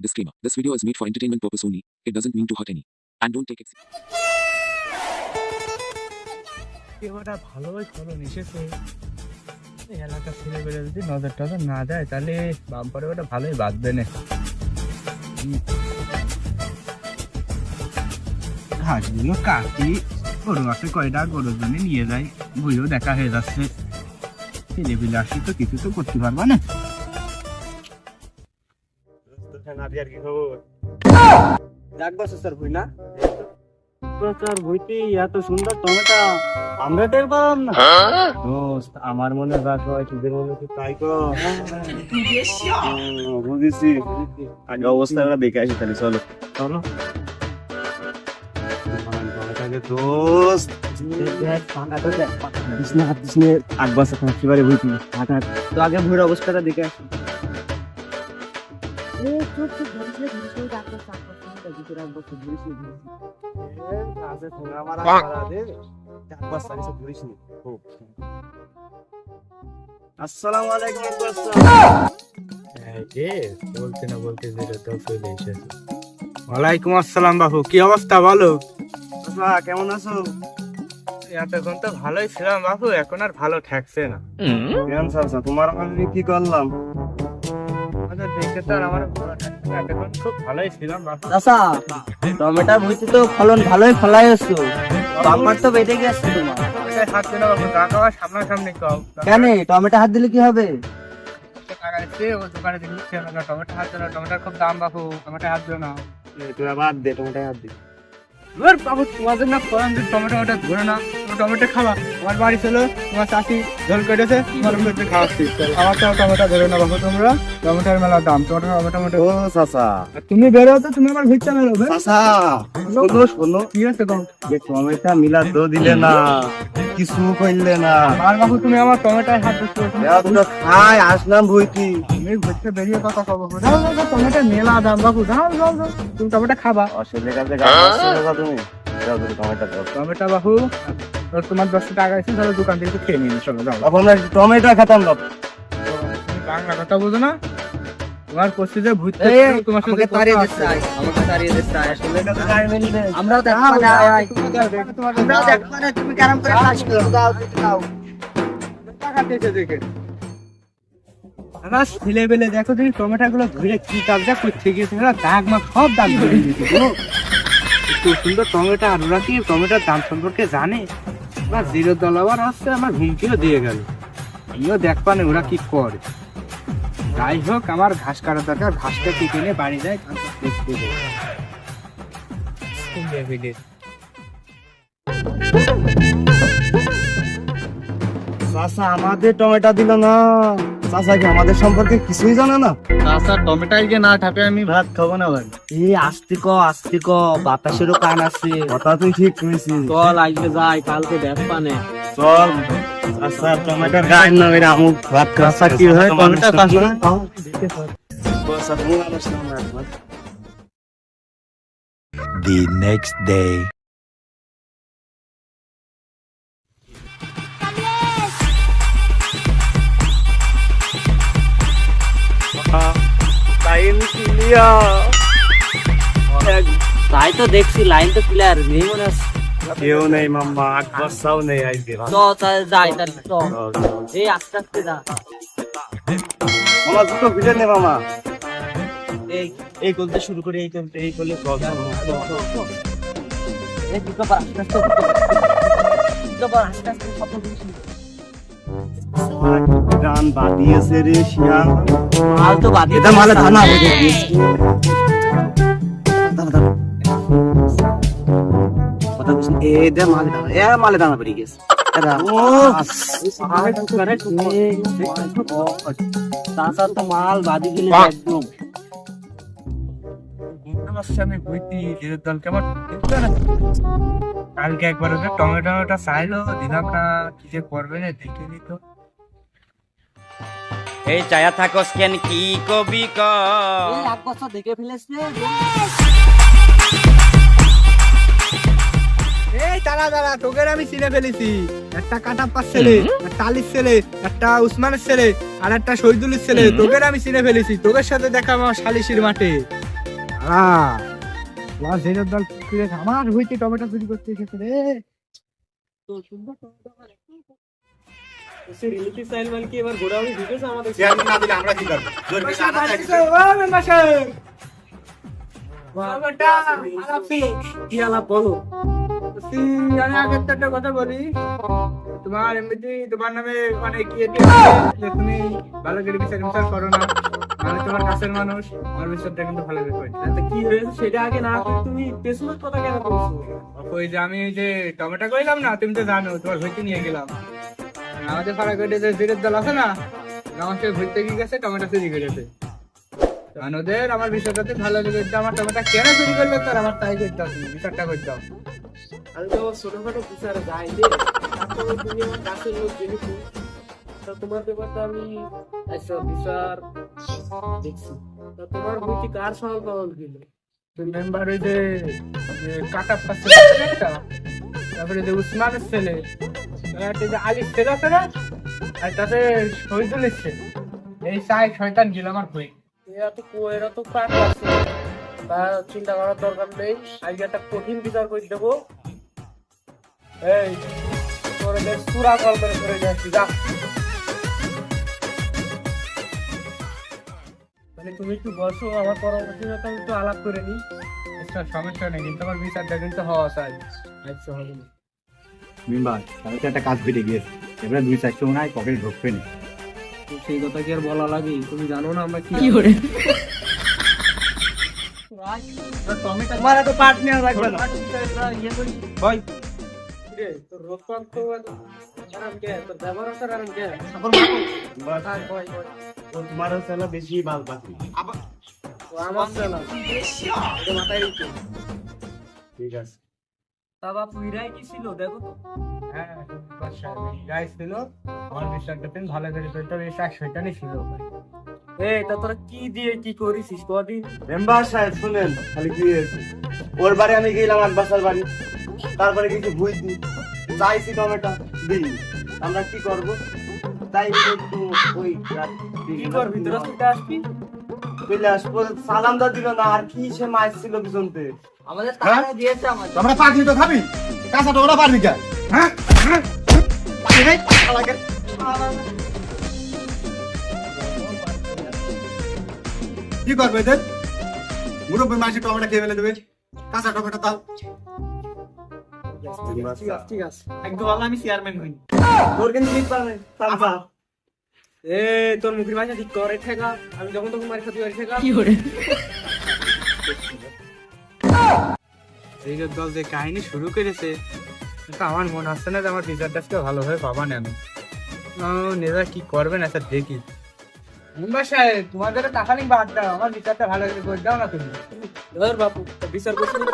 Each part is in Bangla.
Disclaimer This video is made for entertainment purpose only. It doesn't mean to hurt any. And don't take it. এবারটা ভালোই এসেছে এই এলাকা ছেলে বেড়ে যদি নজর টজর না দেয় তাহলে বাম্পারে ওটা ভালোই বাঁধবে না ঘাসগুলো কাটি গরু আছে কয়টা গরুর জন্য নিয়ে যাই বুঝেও দেখা হয়ে যাচ্ছে ছেলে পিলে আসলে তো কিছু তো করতে পারবা না স্যার বই না? স্যার বইটি এত সুন্দর টমেটো। আমরা টের পারলাম না। দোস্ত আমার মনে হয় তোদের মনে কি তাই কর। বুঝেছি। আগে অবস্থাটা দেখে আসি তাহলে চলো। চলো। দোস্ত। থাকতে পারে তো আগে অবস্থাটা দেখে আসি। আসসালামু আলাইকুম আকবর বলতে না বলতে যেটা তো চলে এসেছে ওয়ালাইকুম আসসালাম বাবু কি অবস্থা বলো কেমন আছো এতক্ষণ তো ভালোই ছিলাম বাবু এখন আর ভালো ঠেকছে না কেমন তোমার আমি কি করলাম টমেটোর ভুইতে তো ফলন ভালোই ফলাই আছো বাম্পার তো বেঁধে গেছে তোমার। কেন? টমেটো হাত দিলে কি হবে? টমেটো টমেটোর খুব দাম বাবু টমেটো হাত দিও না। তোরা বাদ দে তোমাটা হাত দে। এবার বাবু তোমাদের না ফলন টমেটো ওটা ধরে না টমেটো খাওয়া আমার বাড়ি চলো তোমার চাষি ঝোল কেটেছে তোমার টমেটো খাওয়াচ্ছি। আমার তো টমেটো ধরে না বাবু তোমরা টমেটোর মেলা দাম টমেটো টমেটো টমেটো ও আর তুমি বেরো তো তুমি আমার ভিড়টা মেলো শোনো শোনো কি আছে কম যে টমেটো মিলা তো দিলে না কিছু কইলে না। আর বাবু তুমি আমার টমেটোয় হাত দিচ্ছ খাই আসলাম বইটি তুমি ঘুরতে বেরিয়ে কথা কব টমেটো মেলা দাম বাবু যাও যাও তুমি টমেটো খাবা। অসুবিধা কাছে তুমি। তুমি টমেটো দাও আর তোমার দশটা টাকা আছে তাহলে দোকান থেকে খেয়ে নিন চলো যাও। টমেটো খেতাম না। বাংলা কথা বুঝো না? তোমার করছি যে ভূত তোমার সাথে তাড়িয়ে দিচ্ছে আমাকে তাড়িয়ে দিচ্ছে আসলে আমরাও দেখব না আয়, আয়। আমরাও দেখব না তুমি কেরম করে কাজ করো? দাও দাও টাকা দিয়েছে দেখে। আমার ছেলে বেলে দেখো তুমি টমেটো গুলো ধরে কি কাজটা করতে গিয়েছে। দাগ মাগ সব দাগ ধরে দিয়েছে গো। সুন্দর টমেটো আর ওরা কি টমেটোর দাম সম্পর্কে জানে? ওরা জিরো দলাবার আসছে, আমার হুমকিও দিয়ে গেল। আমিও দেখবা না ওরা কি করে? যাই হোক, আমার ঘাস কাটা দরকার, ঘাসটা কি কিনে বাড়ি যায় দেখতে। আমাদের টমেটো দিল না। চাচা কি আমাদের সম্পর্কে কিছুই জানে না? আচ্ছা টমেটাই যে না থাকে আমি ভাত খাব না ভাই। এই আস্তে ক আস্তে ক বাতাসেরও কান আছে। কথা তুই ঠিক কইছিস। চল আজকে যাই কালকে দেখবা নে চল। চাচা টমেটোর গায়ের না মেরে আমু ভাত চাচা কি হয় টমেটো খাস না চাচা the next day. ক্লিয়ার তাই তো দেখছি লাইন তো ক্লিয়ার নেই মনে হচ্ছে কেউ নেই মাম্মা আট বস্তাও নেই আজকে চ তাহলে যাই তাহলে চ। এই আস্তে আস্তে যা। মামা দুটো ভিড়ে নে মামা এই। এই করতে শুরু করে এই করতে এই করলে চল এই দুটো আস্তে আস্তে দুটো আস্তে আস্তে না। গান বাদিয়েছে রে শিয়াল মাল তো বাদ এটা মালে দানা হয়ে। গেছে কথা বুঝছেন এ দে মালে দানা এ মালে দানা পড়ে গেছে। ও তো মাল বাদি গেলে একদম। আমি বুঝতি এদের দল কেমন দেখবে না কালকে একবার ওদের টমেটোটা চাইলো দিলাম না কি যে করবে না দেখে নিত এই চায়া থাকস কেন কি কবি ক? এক বছর দেখে ফেলেছে এই দাঁড়া দাঁড়া তোকে আমি চিনে ফেলেছি। একটা কাটাপ্পার ছেলে একটা আলির ছেলে একটা উসমানের ছেলে আর একটা শহীদুলের ছেলে। তোকে আমি চিনে ফেলেছি। তোকে সাথে দেখা আমার সালিশির মাঠে। আহ জেনের দল আমার হইতে টমেটো চুরি করতে এসেছে রে। তো সুন্দর টমেটো আমার সাইল মানে কি এবার গোডাউনে ঢুকেছে আমাদের চেয়ারম্যান না দিলে আমরা কি করব জোর বেশি আনা চাই বাড়িতে, ও মেম্বার সাহেব! টমেটো, আলাপি। কি আলাপ বলো আমি আগের তো একটা কথা বলি তোমার তোমার নামে মানে কি যে তুমি ভালো করে বিচার বিচার করো না মানে তোমার কাছের মানুষ আমার বিচারটা কিন্তু ভালো করে করে কি হয়েছে সেটা আগে না তুমি পেছনের কথা কেন বলছো ওই যে আমি ওই যে টমেটো কইলাম না তুমি তো জানো তোমার হইতে নিয়ে গেলাম আমাদের পাড়া করে যে দল আছে না আমার ঘুরতে গিয়ে গেছে টমেটো চুরি করেছে কারণ ওদের আমার বিষয়টাতে ভালো লেগেছে আমার টমেটো কেন চুরি করবে তার আমার তাই করতে হবে বিচারটা করতে হবে। আমি তো ছোটখাটো বিচারে যাই রে তারপরে তুমি আমার কাছের লোক যেহেতু তা তোমার ব্যাপারটা আমি আচ্ছা বিচার দেখছি। তা তোমার কার সঙ্গে পাওয়া গেল? মেম্বার ওই যে যে কাটা পাচ্ছে তারপরে যে উসমানের ছেলে। আলিফ ছেলে আছে না আর তাতে শহীদুলের ছেলে এই সাই শয়তান গেল আমার এরা তো কো- তো কাট আছে। তা চিন্তা করার দরকার নেই। আজকে একটা কঠিন বিচার করে দেবো। এই তোর এদের পুরা কল করে করে যাচ্ছি যা। মানে তুমি একটু বসো আমার পরবর্তী আমি একটু আলাপ করে নিই। সমস্যা নেই কিন্তু আমার বিচারটা কিন্তু হওয়া চাই। আচ্ছা হবে। মেম্বার তাহলে তো একটা কাজ ঘটে গিয়েছে। এবারে দুই চারশো মনে হয় পকেটে ঢুকবে না। সেই কথা কি আর বলা লাগে? তুমি জানো না আমরা কি টমেটো তোমার এত পাট লাগবে না। ইয়ে ভাই রে তোর রোকপান তো আরাম কে? তোর ব্যবহার আছে আরাম কে? ভাই ভাই ভাই তোমার ছেলে বেশি বাল আমার ছেলে ঠিক আছে। তা বাপু ইরাই কি ছিল? দেখো তো। হ্যাঁ ছিল। আমার তুমি ভালো করে হবে শাক ছিল এই তা তোরা কি দিয়ে কি করিস কদিন? মেম্বার সাহেব শুনেন খালি কি হয়েছে ওর বাড়ি আমি গেলাম এক বাসার বাড়ি। তারপরে কিছু বুঝ দি চাইছি টমেটো দিই আমরা কি করব? তাই একটু ওই কি করবি? তোরা আসবি? চলে আসব সালাম দা দিল না আর কি সে মাছ ছিল পিছনতে আমাদের টাকা দিয়েছে আমাদের। তোমরা পাখি তো খাবি? কাঁচা টোকরা পারবি কে হ্যাঁ? হ্যাঁ? কি করবে এদের? মুরব্বী মাসি টমেটো খেয়ে ফেলে দেবে। কাঁচা টমেটো তাও ঠিক আছে ঠিক আছে। একদম আমি চেয়ারম্যান হই তোর কিন্তু এ তোর মুখের ভাষা ঠিক করে ঠেকা। আমি যখন তখন মারি খাতে পারি ঠেকা। এই যে দল যে কাহিনী শুরু করেছে আমার মনে হচ্ছে না যে আমার টিচারটা আজকে ভালোভাবে পাবা না আমি। নেতা কি করবেন আচ্ছা দেখি। মুম্বাই সাহেব তোমাদের টাকা নিন বাদ দাও। আমার বিচারটা ভালো করে করে দাও না তুমি। ধর বাপু বিচার করছি কি?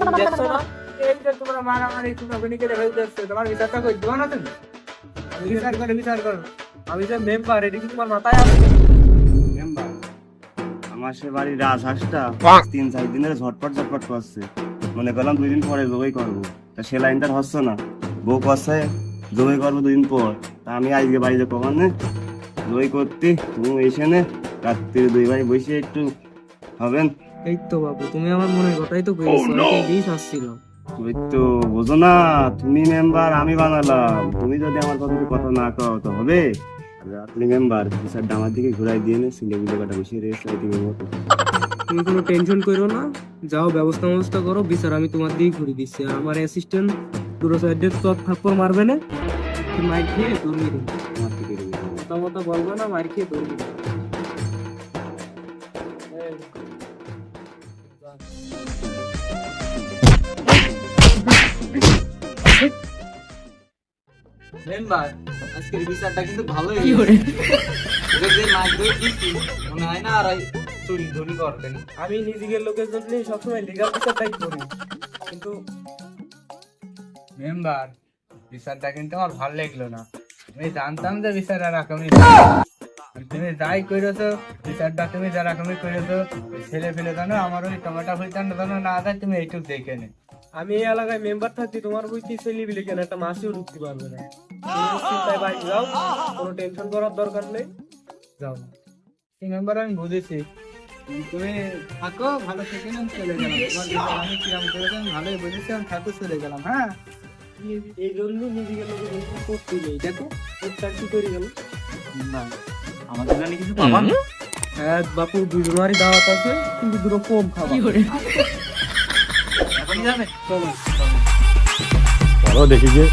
তুমি দেখছ না? এই যে তোমরা মারামারি করে ফেলতে আসছো তোমার বিচারটা করে দেবো না তুমি। বিচার করে বিচার করো। আমি যে মেম্বার এটি কি তোমার মাথায় আছে মেম্বার আমার সে বাড়ির রাজহাঁসটা তিন চার দিনের ঝটপট ঝটপট করছে। মনে করলাম দুই দিন পরে জবাই করব। তা সে লাইনটার হচ্ছে না। বউ করছে জবাই করব দুদিন পর। তা আমি আজকে বাড়িতে কখন নে জবাই করতে তুমি এসে নে রাত্রে দুই ভাই বসে একটু হবেন এই তো বাবু তুমি আমার মনে কথাই তো কইছো ওই তো বোঝো না তুমি মেম্বার আমি বানালাম। তুমি যদি আমার কথা কথা না কও তো হবে? আপনি মেম্বার আমার দিকে ঘুরাই দিয়ে নে সিলে গুলো কাটা বসিয়ে রয়েছে ওইদিকে মতো তুমি কোনো টেনশন করো না যাও ব্যবস্থা ব্যবস্থা করো বিচার আমি তোমার দিকে ঘুরে দিচ্ছি। আর আমার অ্যাসিস্ট্যান্ট দুটো সাইডে চট থাপ্পর মারবে না? মার খেয়ে দেবে আমার কথা মতো বলবে না মার খেয়ে দৌড়িয়ে মেম্বার আজকের বিচারটা কিন্তু ভালোই হয়েছে। যে মাছ ধরে দিচ্ছি মনে হয় না আর চুরি ধরি আমি নিজের লোকের জন্য সবসময় লিগাল বিচারটাই করি। কিন্তু মেম্বার বিচারটা কিন্তু আমার ভালো লাগল না। আমি জানতাম যে বিচার আর তুমি যাই করেছ বিচারটা তুমি যা রকমই করেছ ছেলে ফেলে জানো আমার ওই টমেটো ফুলতান জানো না তুমি এইটুক দেখে নে। আমি এই এলাকায় মেম্বার থাকছি তোমার বইতে ছেলে বিলে কেন? একটা মাসিও ঢুকতে পারবে না। তুমি নিশ্চিন্তায় যাও কোনো টেনশন করার দরকার নেই। যাও। এই মেম্বার আমি বুঝেছি। তুমি থাকো ভালো থেকে আমি চলে গেলাম। তোমার ব্যাপার আমি কিরাম করেছি আমি ভালোই বুঝেছি আমি থাকো চলে গেলাম হ্যাঁ? এই জন্য নিজেকে লোকে বলতে করতে নেই দেখো। ওর কি করে গেল? না আমাদের জন্য কিছু খাবার হ্যাঁ বাপু দুজনেরই দাওয়াত আছে কিন্তু দুটো কম খাবার যাবে। চলো। দেখি যে